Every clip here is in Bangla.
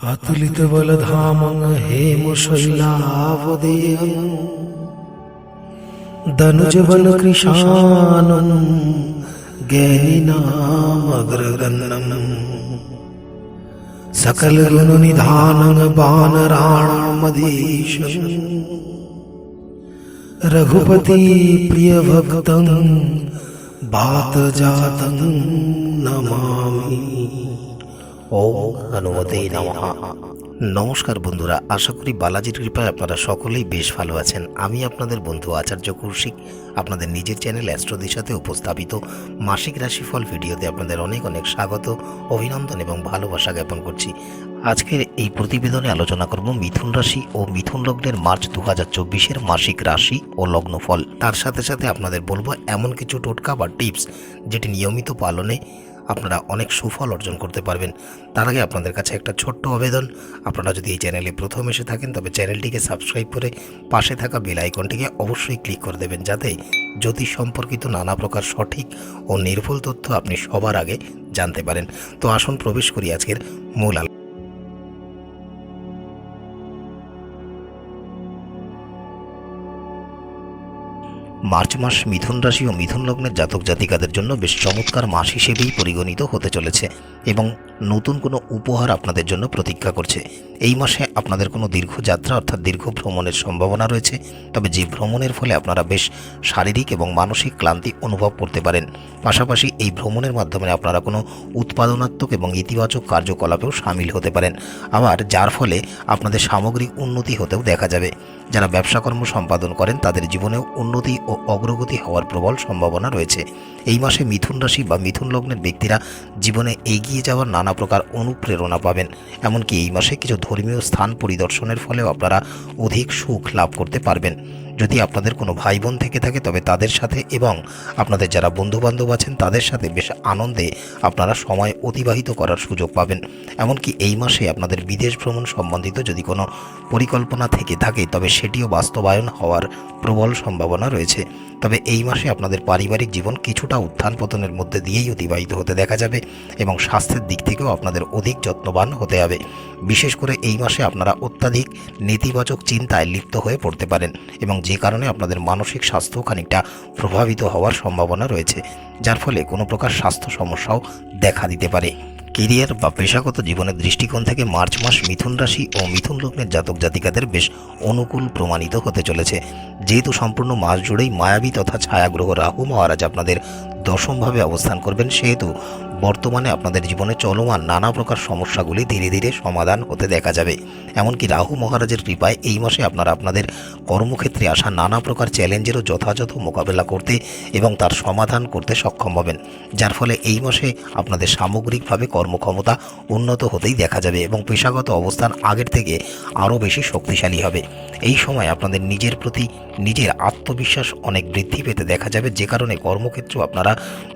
আতুলিত বলধামং হেমশৈলাবদেয় দনুজবল কৃষানন জ্ঞানীনামগ্রগণ্যম সকল গুণনিধানং বানরাণমধীশ রঘুপতি প্রিয় ভক্তং বাত জাতং নমামি ওম হনুমতে নমঃ। নমস্কার বন্ধুরা, আশা করি বালাজির কৃপায় আপনারা সকলেই বেশ ভালো আছেন। আমি আপনাদের বন্ধু আচার্য কৌশিক, আপনাদের নিজের চ্যানেল অ্যাস্ট্রোদের সাথে উপস্থাপিত মাসিক রাশিফল ভিডিওতে আপনাদের অনেক অনেক স্বাগত, অভিনন্দন এবং ভালোবাসা জ্ঞাপন করছি। আজকের এই প্রতিবেদনে আলোচনা করব মিথুন রাশি ও মিথুন লগ্নের মার্চ দু হাজার চব্বিশের মাসিক রাশি ও লগ্নফল। তার সাথে সাথে আপনাদের বলব এমন কিছু টোটকা বা টিপস, যেটি নিয়মিত পালনে আপনারা অনেক সুফল অর্জন করতে পারবেন। তার আগে আপনাদের কাছে একটা ছোট্ট আবেদন। আপনারা যদি এই চ্যানেলে প্রথম এসে থাকেন, তবে চ্যানেলটিকে সাবস্ক্রাইব করে পাশে থাকা বেল আইকনটিকে অবশ্যই ক্লিক করে দেবেন, যাতে জ্যোতিষ সম্পর্কিত নানা প্রকার সঠিক ও নির্ভুল তথ্য আপনি সবার আগে জানতে পারেন। তো আসুন, প্রবেশ করি আজকের মূল আলো মার্চ মাস মিথুন রাশি ও মিথুন লগ্নের জাতক জাতিকাদের জন্য বেশ চমৎকার মাস হিসেবেই পরিগণিত হতে চলেছে এবং নতুন কোনো উপহার আপনাদের জন্য প্রতীক্ষা করছে। এই মাসে আপনাদের কোনো দীর্ঘ যাত্রা অর্থাৎ দীর্ঘ ভ্রমণের সম্ভাবনা রয়েছে, তবে যে ভ্রমণের ফলে আপনারা বেশ শারীরিক এবং মানসিক ক্লান্তি অনুভব করতে পারেন। পাশাপাশি এই ভ্রমণের মাধ্যমে আপনারা কোনো উৎপাদনাত্মক এবং ইতিবাচক কার্যকলাপেও সামিল হতে পারেন। আবার যার ফলে আপনাদের সামগ্রিক উন্নতি হতেও দেখা যাবে। যারা ব্যবসাকর্ম সম্পাদন করেন, তাদের জীবনেও উন্নতি ও অগ্রগতি হওয়ার প্রবল সম্ভাবনা রয়েছে। এই মাসে মিথুন রাশি বা মিথুন লগ্নের ব্যক্তিরা জীবনে এগিয়ে যাওয়ার নানা প্রকার অনুপ্রেরণা পাবেন। এমনকি এই মাসে কিছু ধর্মীয় স্থান পরিদর্শনের ফলেও আপনারা অধিক সুখ লাভ করতে পারবেন। যদি আপনাদের কোনো ভাই বোন থেকে থাকে, তবে তাদের সাথে এবং আপনাদের যারা বন্ধুবান্ধব আছেন, তাদের সাথে বেশ আনন্দে আপনারা সময় অতিবাহিত করার সুযোগ পাবেন। এমনকি এই মাসে আপনাদের বিদেশ ভ্রমণ সম্বন্ধিত যদি কোনো পরিকল্পনা থেকে থাকে, তবে সেটিও বাস্তবায়ন হওয়ার প্রবল সম্ভাবনা রয়েছে। তবে এই মাসে আপনাদের পারিবারিক জীবন কিছুটা উত্থান পতনের মধ্যে দিয়েই অতিবাহিত হতে দেখা যাবে এবং স্বাস্থ্যের দিক থেকেও আপনাদের অধিক যত্নবান হতে হবে। বিশেষ করে এই মাসে আপনারা অত্যাধিক নেতিবাচক চিন্তায় লিপ্ত হয়ে পড়তে পারেন এবং যে কারণে আপনাদের মানসিক স্বাস্থ্য খানিকটা প্রভাবিত হওয়ার সম্ভাবনা রয়েছে, যার ফলে কোনো প্রকার স্বাস্থ্য সমস্যাও দেখা দিতে পারে। কেরিয়ার বা পেশাগত জীবনের দৃষ্টিকোণ থেকে মার্চ মাস মিথুন রাশি ও মিথুন লগ্নের জাতক জাতিকাদের বেশ অনুকূল প্রমাণিত হতে চলেছে। যেহেতু সম্পূর্ণ মাস জুড়েই মায়াবী তথা ছায়াগ্রহ রাহু মহারাজ আপনাদের দশমভাবে অবস্থান করবেন, সেহেতু বর্তমানে আপনাদের জীবনে চলমান নানা প্রকার সমস্যাগুলি ধীরে ধীরে সমাধান হতে দেখা যাবে। এমনকি রাহু মহারাজের কৃপায় এই মাসে আপনারা আপনাদের কর্মক্ষেত্রে আসা নানা প্রকার চ্যালেঞ্জেরও যথাযথ মোকাবেলা করতে এবং তার সমাধান করতে সক্ষম হবেন। যার ফলে এই মাসে আপনাদের সামগ্রিকভাবে কর্মক্ষমতা উন্নত হতেই দেখা যাবে এবং পেশাগত অবস্থান আগের থেকে আরও বেশি শক্তিশালী হবে। এই সময় আপনাদের নিজের প্রতি নিজের আত্মবিশ্বাস অনেক বৃদ্ধি পেতে দেখা যাবে, যে কারণে কর্মক্ষেত্রেও আপনারা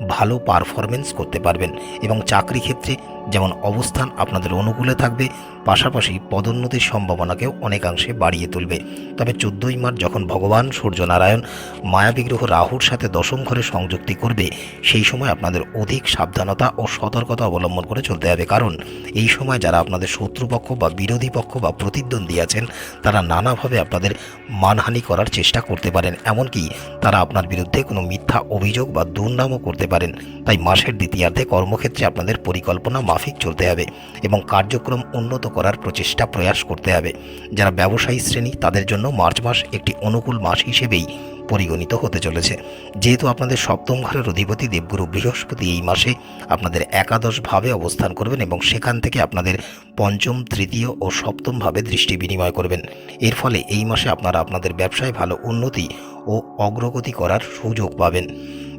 ভালো পারফরমেন্স করতে পারবেন এবং চাকরি ক্ষেত্রে যেমন অবস্থান আপনাদের অনুকূলে থাকবে, পাশাপাশি পদোন্নতির সম্ভাবনাকেও অনেকাংশে বাড়িয়ে তুলবে। তবে চোদ্দোই মার্চ যখন ভগবান সূর্যনারায়ণ মায়াবিগ্রহ রাহুর সাথে দশম ঘরে সংযুক্তি করবে, সেই সময় আপনাদের অধিক সাবধানতা ও সতর্কতা অবলম্বন করে চলতে হবে। কারণ এই সময় যারা আপনাদের শত্রুপক্ষ বা বিরোধী পক্ষ বা প্রতিদ্বন্দ্বী আছেন, তারা নানাভাবে আপনাদের মানহানি করার চেষ্টা করতে পারেন। এমনকি তারা আপনার বিরুদ্ধে কোনো মিথ্যা অভিযোগ বা দুর্নামও করতে পারেন। তাই মাসের দ্বিতীয়ার্ধে কর্মক্ষেত্রে আপনাদের পরিকল্পনা মাফিক চলতে হবে এবং কার্যক্রম উন্নত করার প্রচেষ্টা প্রয়াস করতে হবে। যারা ব্যবসায়ী শ্রেণি, তাদের জন্য মার্চ মাস একটি অনুকূল মাস হিসেবেই পরিগণিত হতে চলেছে। যেহেতু আপনাদের সপ্তম ঘরের অধিপতি দেবগুরু বৃহস্পতি এই মাসে আপনাদের একাদশভাবে অবস্থান করবেন এবং সেখান থেকে আপনাদের পঞ্চম, তৃতীয় ও সপ্তমভাবে দৃষ্টি বিনিময় করবেন। এর ফলে এই মাসে আপনারা আপনাদের ব্যবসায় ভালো উন্নতি ও অগ্রগতি করার সুযোগ পাবেন।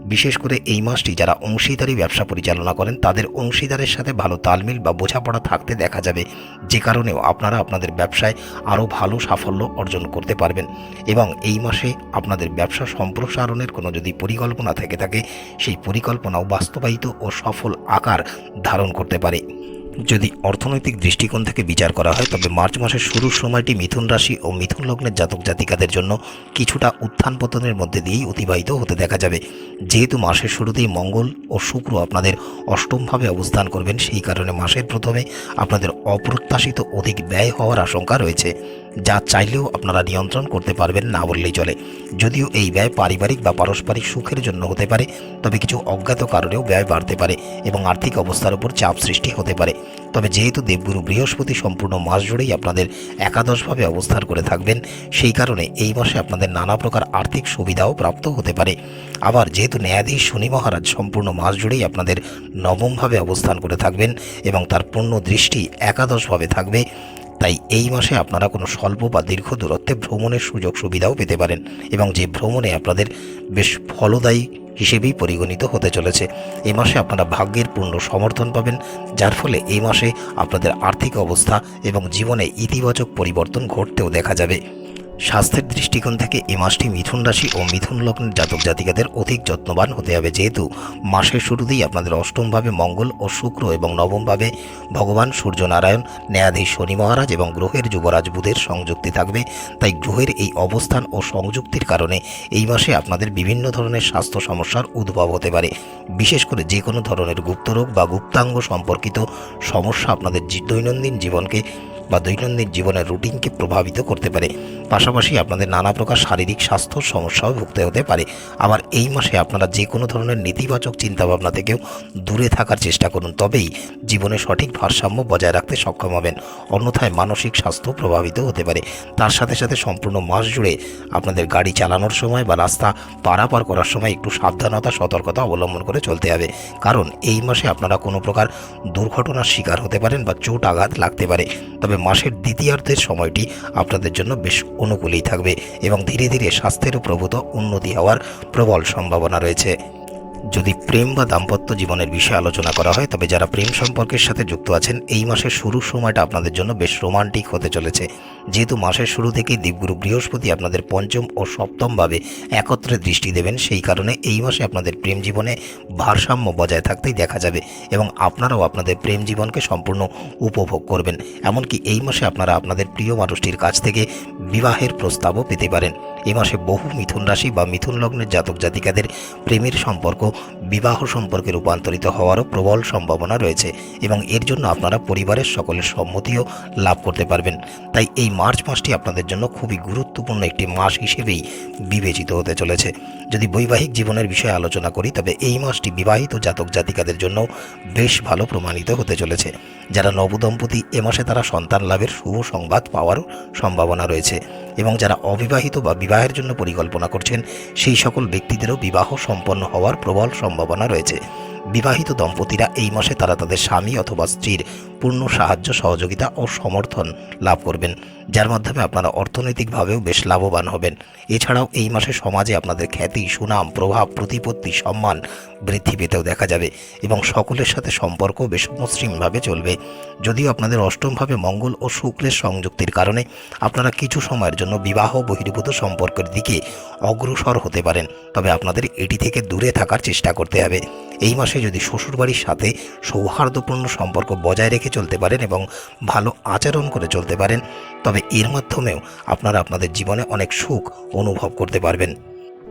বিশেষ করে এই মাসটি যারা অংশীদারি ব্যবসা পরিচালনা করেন, তাদের অংশীদারের সাথে ভালো তালমিল বা বোঝাপড়া থাকতে দেখা যাবে। যে কারণেও আপনারা আপনাদের ব্যবসায় আরও ভালো সাফল্য অর্জন করতে পারবেন। এবং এই মাসে আপনাদের ব্যবসা সম্প্রসারণের কোনো যদি পরিকল্পনা থেকে থাকে, সেই পরিকল্পনাও বাস্তবায়িত ও সফল আকার ধারণ করতে পারে। যদি অর্থনৈতিক দৃষ্টিকোণ থেকে বিচার করা হয়, তবে মার্চ মাসের শুরুর সময়টি মিথুন রাশি ও মিথুন লগ্নের জাতক জাতিকাদের জন্য কিছুটা উত্থান পতনের মধ্যে দিয়েই অতিবাহিত হতে দেখা যাবে। যেহেতু মাসের শুরুতেই মঙ্গল ও শুক্র আপনাদের অষ্টমভাবে অবস্থান করবেন, সেই কারণে মাসের প্রথমে আপনাদের অপ্রত্যাশিত অধিক ব্যয় হওয়ার আশঙ্কা রয়েছে, যা চাইলেও আপনারা নিয়ন্ত্রণ করতে পারবেন না বললেই চলে। যদিও এই ব্যয় পারিবারিক বা পারস্পরিক সুখের জন্য হতে পারে, তবে কিছু অজ্ঞাত কারণেও ব্যয় বাড়তে পারে এবং আর্থিক অবস্থার উপর চাপ সৃষ্টি হতে পারে। তবে যেহেতু দেবগুরু বৃহস্পতি সম্পূর্ণ মাস জুড়েই আপনাদের একাদশভাবে অবস্থান করে থাকবেন, সেই কারণে এই মাসে আপনাদের নানা প্রকার আর্থিক সুবিধাও প্রাপ্ত হতে পারে। আবার যেহেতু ন্যায়াধীশ শনি মহারাজ সম্পূর্ণ মাস জুড়েই আপনাদের নবমভাবে অবস্থান করে থাকবেন এবং তার পূর্ণ দৃষ্টি একাদশভাবে থাকবে তাই এই মাসে আপনারা কোনো স্বল্প বা দীর্ঘ দূরত্বে ভ্রমণের সুযোগ সুবিধাও পেতে পারেন এবং যে ভ্রমণে আপনাদের বেশ ফলদায়ী হিসেবেই পরিগণিত হতে চলেছে এই মাসে আপনারা ভাগ্যের পূর্ণ সমর্থন পাবেন, যার ফলে এই মাসে আপনাদের আর্থিক অবস্থা এবং জীবনে ইতিবাচক পরিবর্তন ঘটতেও দেখা যাবে। স্বাস্থ্যের দৃষ্টিকোণ থেকে এ মাসটি মিথুন রাশি ও মিথুন লগ্নের জাতক জাতিকাদের অধিক যত্নবান হতে হবে। যেহেতু মাসের শুরুতেই আপনাদের অষ্টমভাবে মঙ্গল ও শুক্র এবং নবমভাবে ভগবান সূর্যনারায়ণ, ন্যায়াধীশ শনি মহারাজ এবং গ্রহের যুবরাজ বুধের সংযুক্তি থাকবে। তাই গ্রহের এই অবস্থান ও সংযুক্তির কারণে এই মাসে আপনাদের বিভিন্ন ধরনের স্বাস্থ্য সমস্যার উদ্ভব হতে পারে। বিশেষ করে যে কোনো ধরনের গুপ্তরোগ বা গুপ্তাঙ্গ সম্পর্কিত সমস্যা আপনাদের দৈনন্দিন জীবনকে বা দৈনন্দিন জীবনের রুটিনকে প্রভাবিত করতে পারে। পাশাপাশি আপনাদের নানা প্রকার শারীরিক স্বাস্থ্য সমস্যাও ভুগতে হতে পারে। আবার এই মাসে আপনারা যে কোনো ধরনের নেতিবাচক চিন্তাভাবনা থেকেও দূরে থাকার চেষ্টা করুন, তবেই জীবনে সঠিক ভারসাম্য বজায় রাখতে সক্ষম হবেন। অন্যথায় মানসিক স্বাস্থ্য প্রভাবিত হতে পারে। তার সাথে সাথে সম্পূর্ণ মাস জুড়ে আপনাদের গাড়ি চালানোর সময় বা রাস্তা পারাপার করার সময় একটু সাবধানতা, সতর্কতা অবলম্বন করে চলতে হবে। কারণ এই মাসে আপনারা কোনো প্রকার দুর্ঘটনার শিকার হতে পারেন বা চোট আঘাত লাগতে পারে। তবে মাসের দ্বিতীয়ার্ধের সময়টি আপনাদের জন্য বেশ অনুকূলেই থাকবে এবং ধীরে ধীরে স্বাস্থ্যেরও প্রভূত উন্নতি হওয়ার প্রবল সম্ভাবনা রয়েছে। যদি প্রেম বা দাম্পত্য জীবনের বিষয়ে আলোচনা করা হয়, তবে যারা প্রেম সম্পর্কের সাথে যুক্ত আছেন, এই মাসের শুরুর সময়টা আপনাদের জন্য বেশ রোমান্টিক হতে চলেছে। যেহেতু মাসের শুরু থেকেই দেবগুরু বৃহস্পতি আপনাদের পঞ্চম ও সপ্তমভাবে একত্রে দৃষ্টি দেবেন, সেই কারণে এই মাসে আপনাদের প্রেম জীবনে ভারসাম্য বজায় থাকতেই দেখা যাবে এবং আপনারাও আপনাদের প্রেম জীবনকে সম্পূর্ণ উপভোগ করবেন। এমনকি এই মাসে আপনারা আপনাদের প্রিয় মানুষটির কাছ থেকে বিবাহের প্রস্তাবও পেতে পারেন। এই মাসে বহু মিথুন রাশি বা মিথুন লগ্নের জাতক জাতিকাদের প্রেমের সম্পর্ক, বিবাহ সম্পর্কে রূপান্তরিত হওয়ারও প্রবল সম্ভাবনা রয়েছে এবং এর জন্য আপনারা পরিবারের সকলের সম্মতিও লাভ করতে পারবেন। তাই এই মার্চ মাসটি আপনাদের জন্য খুবই গুরুত্বপূর্ণ একটি মাস হিসেবেই বিবেচিত হতে চলেছে। যদি বৈবাহিক জীবনের বিষয়ে আলোচনা করি, তবে এই মাসটি বিবাহিত জাতক জাতিকাদের জন্য বেশ ভালো প্রমাণিত হতে চলেছে। যারা নবদম্পতি, এ মাসে তারা সন্তান লাভের শুভ সংবাদ পাওয়ারও সম্ভাবনা রয়েছে। এবং যারা অবিবাহিত বা বিবাহের জন্য পরিকল্পনা করছেন, সেই সকল ব্যক্তিদেরও বিবাহ সম্পন্ন হওয়ার প্রবল সম্ভাবনা রয়েছে। বিবাহিত দম্পতিরা এই মাসে তারা তাদের স্বামী অথবা স্ত্রীর পূর্ণ সাহায্য, সহযোগিতা ও সমর্থন লাভ করবেন, যার মাধ্যমে আপনারা অর্থনৈতিকভাবেও বেশ লাভবান হবেন। এছাড়াও এই মাসে সমাজে আপনাদের খ্যাতি, সুনাম, প্রভাব, প্রতিপত্তি, সম্মান বৃদ্ধি পেতেও দেখা যাবে এবং সকলের সাথে সম্পর্ক বেশ মসৃণভাবে চলবে। যদিও আপনাদের অষ্টমভাবে মঙ্গল ও শুক্রের সংযুক্তির কারণে আপনারা কিছু সময়ের জন্য বিবাহ বহির্ভূত সম্পর্কের দিকে অগ্রসর হতে পারেন, তবে আপনাদের এটি থেকে দূরে থাকার চেষ্টা করতে হবে। এই মাসে যদি শ্বশুরবাড়ির সাথে সৌহার্দ্যপূর্ণ সম্পর্ক বজায় রেখে চলতে পারেন এবং ভালো আচরণ করে চলতে পারেন। তবে এর মাধ্যমেও আপনারা আপনাদের জীবনে অনেক সুখ অনুভব করতে পারবেন।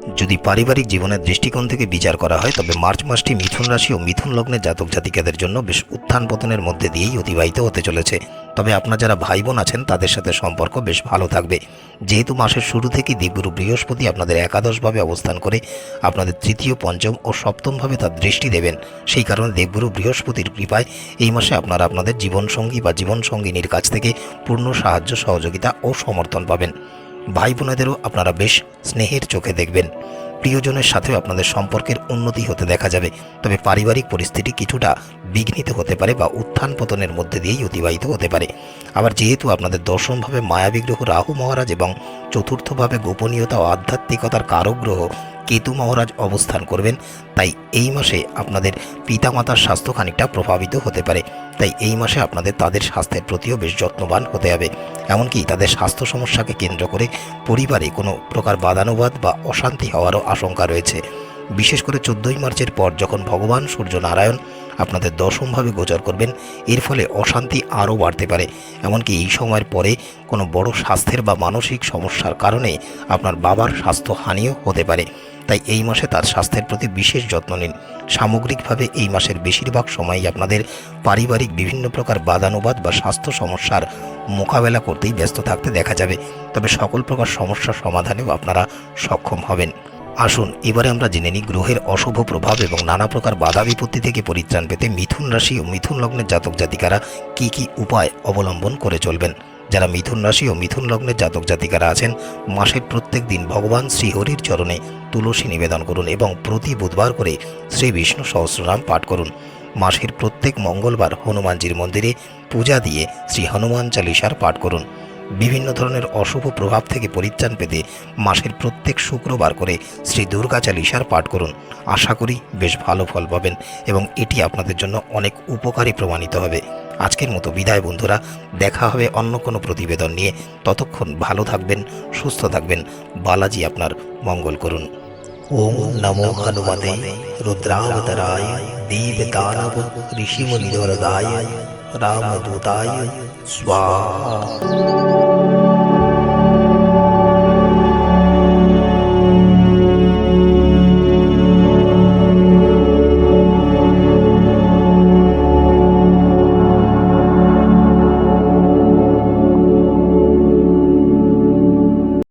যদি পারিবারিক জীবনের দৃষ্টিকোণ থেকে বিচার করা হয়, তবে মার্চ মাসটি মিথুন রাশি ও মিথুন লগ্নের জাতক জাতিকাদের জন্য বেশ উত্থান পতনের মধ্যে দিয়েই অতিবাহিত হতে চলেছে। তবে আপনার যারা ভাই বোন আছেন, তাদের সাথে সম্পর্ক বেশ ভালো থাকবে। যেহেতু মাসের শুরু থেকেই দেবগুরু বৃহস্পতি আপনাদের একাদশভাবে অবস্থান করে আপনাদের তৃতীয়, পঞ্চম ও সপ্তমভাবে তার দৃষ্টি দেবেন। সেই কারণে দেবগুরু বৃহস্পতির কৃপায় এই মাসে আপনারা আপনাদের জীবনসঙ্গী বা জীবনসঙ্গিনীর কাছ থেকে পূর্ণ সাহায্য, সহযোগিতা ও সমর্থন পাবেন। ভাই বোনেদেরও আপনারা বেশ স্নেহের চোখে দেখবেন। প্রিয়জনের সাথেও আপনাদের সম্পর্কের উন্নতি হতে দেখা যাবে। তবে পারিবারিক পরিস্থিতি কিছুটা বিঘ্নিত হতে পারে বা উত্থান পতনের মধ্যে দিয়েই অতিবাহিত হতে পারে। আবার যেহেতু আপনাদের দশমভাবে মায়াবিগ্রহ রাহু মহারাজ এবং চতুর্থভাবে গোপনীয়তা ও আধ্যাত্মিকতার কারক গ্রহ কেতু মহারাজ অবস্থান করবেন। তাই এই মাসে আপনাদের পিতামাতার স্বাস্থ্য খানিকটা প্রভাবিত হতে পারে। তাই এই মাসে আপনাদের তাদের স্বাস্থ্যের প্রতিও বেশ যত্নবান হতে হবে। এমনকি তাদের স্বাস্থ্য সমস্যাকে কেন্দ্র করে পরিবারে কোনো প্রকার বাদানুবাদ বা অশান্তি হওয়ারও আশঙ্কা রয়েছে। বিশেষ করে চোদ্দোই মার্চের পর যখন ভগবান সূর্য নারায়ণ আপনাদের দশমভাবে গোচর করবেন, এর ফলে অশান্তি আরও বাড়তে পারে। এমনকি এই সময়ের পরে কোনো বড় স্বাস্থ্যের বা মানসিক সমস্যার কারণে আপনার বাবার স্বাস্থ্য হানিও হতে পারে। তাই এই মাসে তার স্বাস্থ্যের প্রতি বিশেষ যত্ন নিন। সামগ্রিকভাবে এই মাসের বেশিরভাগ সময়ই আপনাদের পারিবারিক বিভিন্ন প্রকার বাদানুবাদ বা স্বাস্থ্য সমস্যার মোকাবেলা করতেই ব্যস্ত থাকতে দেখা যাবে। তবে সকল প্রকার সমস্যার সমাধানেও আপনারা সক্ষম হবেন। আসুন, এবারে আমরা জেনে নিই গ্রহের অশুভ প্রভাব এবং নানা প্রকার বাধা বিপত্তি থেকে পরিত্রাণ পেতে মিথুন রাশি ও মিথুন লগ্নের জাতক জাতিকারা কি কি উপায় অবলম্বন করে চলবেন। যারা মিথুন রাশি ও মিথুন লগ্নের জাতক জাতিকারা আছেন, মাসের প্রত্যেক দিন ভগবান শ্রীহরির চরণে তুলসী নিবেদন করুন এবং প্রতি বুধবার করে শ্রী বিষ্ণু সহস্রনাম পাঠ করুন। মাসের প্রত্যেক মঙ্গলবার হনুমানজির মন্দিরে পূজা দিয়ে শ্রী হনুমান চালিসার পাঠ করুন। বিভিন্ন ধরনের অশুভ প্রভাব থেকে পরিত্রাণ পেতে মাসের প্রত্যেক শুক্রবার করে শ্রী দুর্গা চালিসার পাঠ করুন। আশা করি বেশ ভালো ফল পাবেন এবং এটি আপনাদের জন্য অনেক উপকারী প্রমাণিত হবে। আজকের মতো বিদায় বন্ধুরা, দেখা হবে অন্য কোনো প্রতিবেদন নিয়ে। ততক্ষণ ভালো থাকবেন, সুস্থ থাকবেন। বালাজি আপনার মঙ্গল করুন। ওম নমো হনুমতে রুদ্রাবতরায় দেবদানব ঋষিমুনিরদায় রামদূতায়, স্বাহা।